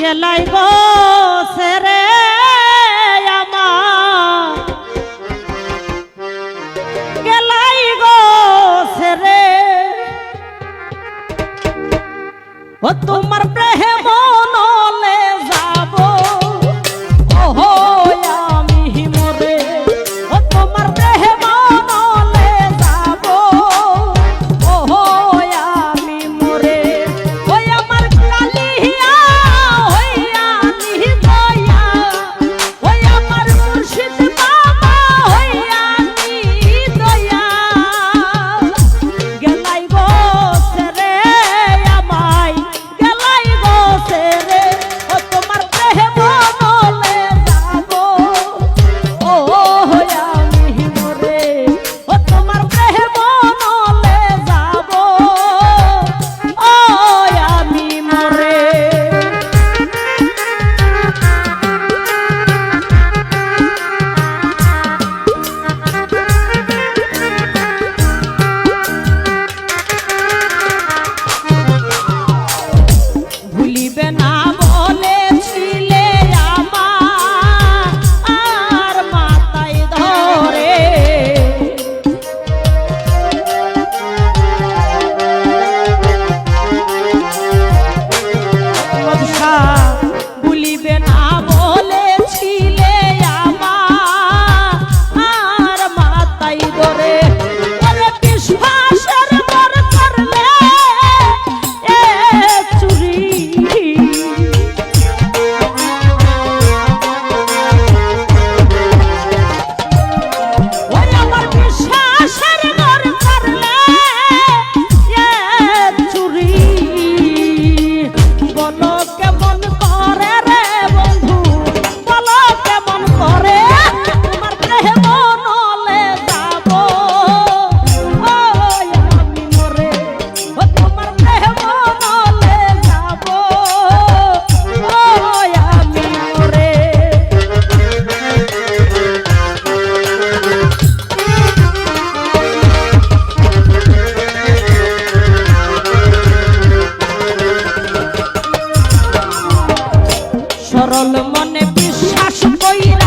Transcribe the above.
গেলাইব সেরে আমার। গেলাই গো সেরে ও তোমার মনে বিশ্বাস কইরা